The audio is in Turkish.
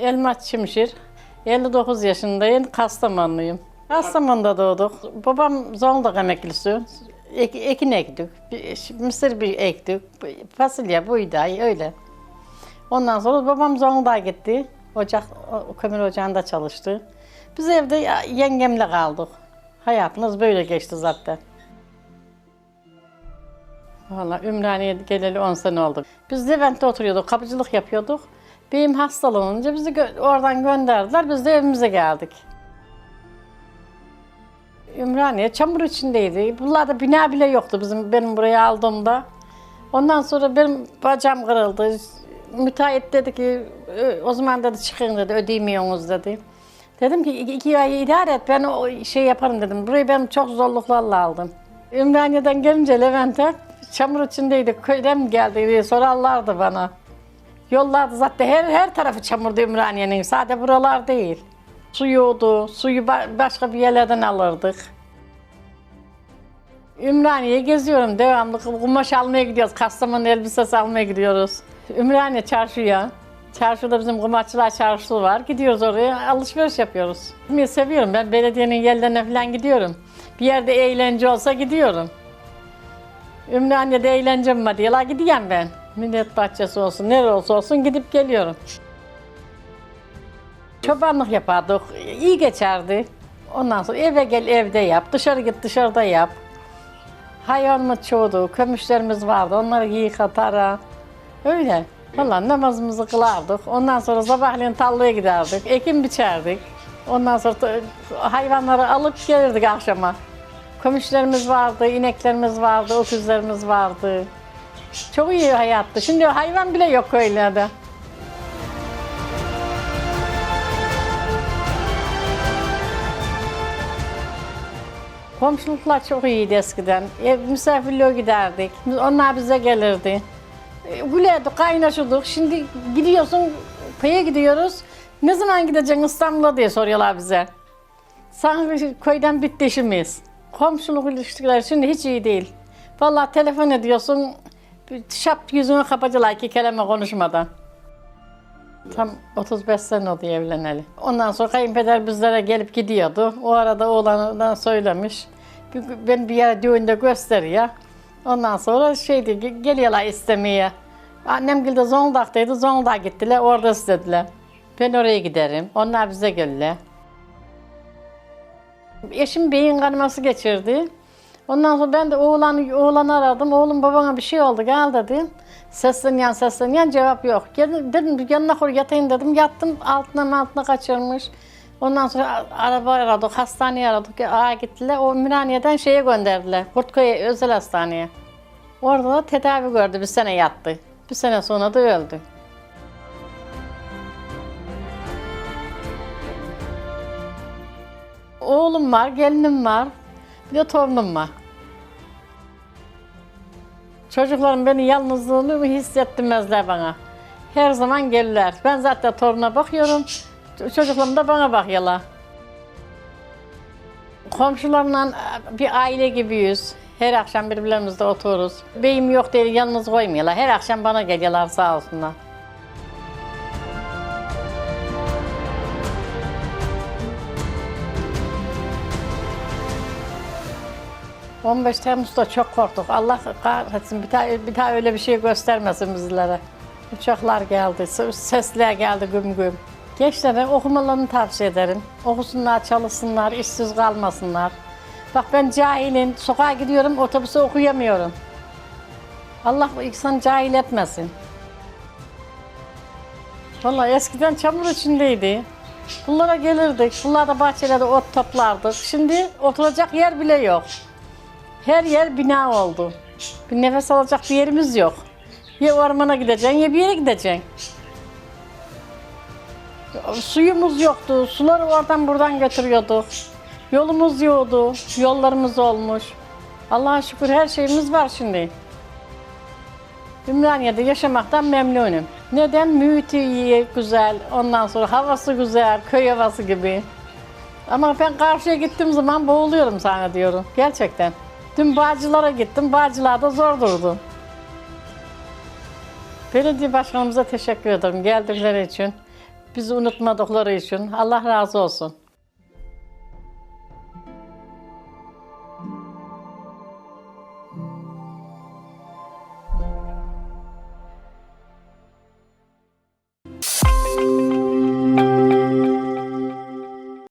Elmas Çimşir. 59 yaşındayım. Kastamonluyum. Kastamonu'da doğduk. Babam Zonguldak emeklisi. Ek, ekin ektik. Mısır bir ektik. Fasulye, buğday öyle. Ondan sonra babam Zonguldak'a gitti. Ocak, kömür ocağında çalıştı. Biz evde yengemle kaldık. Hayatımız böyle geçti zaten. Valla Ümraniye'ye geleli 10 sene oldu. Biz Levent'te oturuyorduk, kapıcılık yapıyorduk. Benim hastalanınca bizi gö- oradan gönderdiler, biz de evimize geldik. Ümraniye çamur içindeydi. Buralarda bina bile yoktu bizim benim buraya aldığımda. Ondan sonra benim bacağım kırıldı. Müteahhit dedi ki "Ö- o zaman dedi çıkın dedi ödeyemiyorsunuz dedi. Dedim ki iki, ay idare et ben o şey yaparım dedim. Burayı ben çok zorluklarla aldım. Ümraniye'den gelince Levent'e çamur içindeydik. Köyden mi geldi diye sorarlardı bana. Yollarda zaten her her tarafı çamurdu Ümraniye'nin. Sadece buralar değil. Su yoktu. Suyu ba- başka bir yerlerden alırdık. Ümraniye'ye geziyorum devamlı. Kumaş almaya gidiyoruz. Kastamonu elbisesi almaya gidiyoruz. Ümraniye çarşıya. Çarşıda bizim kumaşçılar çarşısı var. Gidiyoruz oraya alışveriş yapıyoruz. Ben seviyorum. Ben belediyenin yerlerine falan gidiyorum. Bir yerde eğlence olsa gidiyorum. Ümraniye'de eğlencem var diyorlar. Gideyim ben. Millet bahçesi olsun, nere olsa olsun gidip geliyorum. Çobanlık yapardık. iyi geçerdi. Ondan sonra eve gel evde yap, dışarı git dışarıda yap. Hayvanımız çoğdu, kömüşlerimiz vardı. Onları yıka, tara. Öyle. Vallahi namazımızı kılardık. Ondan sonra sabahleyin tarlaya giderdik. Ekin biçerdik. Ondan sonra hayvanları alıp gelirdik akşama. Kömüşlerimiz vardı, ineklerimiz vardı, öküzlerimiz vardı. Çok iyi hayattı. Şimdi hayvan bile yok köylerde. Komşuluklar çok iyiydi eskiden. Ev misafirliğe giderdik. Onlar bize gelirdi. E, Gülerdik, kaynaşırdık. Şimdi gidiyorsun, köye gidiyoruz. Ne zaman gideceksin İstanbul'a diye soruyorlar bize. Sanki köyden bitti işimiz. Komşuluk ilişkileri şimdi hiç iyi değil. Vallahi telefon ediyorsun, şap yüzünü kapacılar iki kelime konuşmadan. Tam 35 sene oldu evleneli. Ondan sonra kayınpeder bizlere gelip gidiyordu. O arada oğlanına söylemiş. Ben bir yere düğünde gösteriyor. Ondan sonra şeydi ge- geliyorlar istemeye. Annem de Zonguldak'taydı. Zonguldak'a gittiler. Orada istediler. Ben oraya giderim. Onlar bize gelirler. Eşim beyin kanaması geçirdi. Ondan sonra ben de oğlanı, oğlanı aradım. Oğlum babana bir şey oldu gel dedim. Sesleniyen sesleniyen cevap yok. Dedim yanına koy yatayım dedim. Yattım altına altına kaçırmış. Ondan sonra araba aradık, hastaneye aradık. Aa gittiler. O Ümraniye'den şeye gönderdiler. Kurtköy'e özel hastaneye. Orada da tedavi gördü. Bir sene yattı. Bir sene sonra da öldü. Oğlum var, gelinim var. Bir de torunum var. Çocuklarım beni yalnızlığını hissettirmezler bana. Her zaman gelirler. Ben zaten toruna bakıyorum. Çocuklarım da bana bakıyorlar. Komşularla bir aile gibiyiz. Her akşam birbirlerimizle otururuz. Beyim yok diye yalnız koymuyorlar. Her akşam bana geliyorlar sağ olsunlar. ...15 Temmuz'da çok korktuk. Allah kahretsin bir daha, bir daha öyle bir şey göstermesin bizlere. Uçaklar geldi, sesler geldi güm güm. Gençlere okumalarını tavsiye ederim. Okusunlar, çalışsınlar, işsiz kalmasınlar. Bak ben cahilim, sokağa gidiyorum, otobüse okuyamıyorum. Allah insan cahil etmesin. Vallahi eskiden çamur içindeydi. Bunlara gelirdik, bunlarda bahçelerde ot toplardık. Şimdi oturacak yer bile yok. Her yer bina oldu. Bir nefes alacak bir yerimiz yok. Ya ormana gideceksin ya bir yere gideceksin. Suyumuz yoktu. Suları oradan buradan götürüyorduk. Yolumuz yoktu. Yollarımız olmuş. Allah'a şükür her şeyimiz var şimdi. Ümraniye'de yaşamaktan memnunum. Neden? Mühiti iyi, güzel. Ondan sonra havası güzel, köy havası gibi. Ama ben karşıya gittiğim zaman boğuluyorum sana diyorum. Gerçekten. Dün Bağcılar'a gittim. Bağcılar'da zor durdum. Belediye başkanımıza teşekkür ederim geldikleri için. Bizi unutmadıkları için. Allah razı olsun.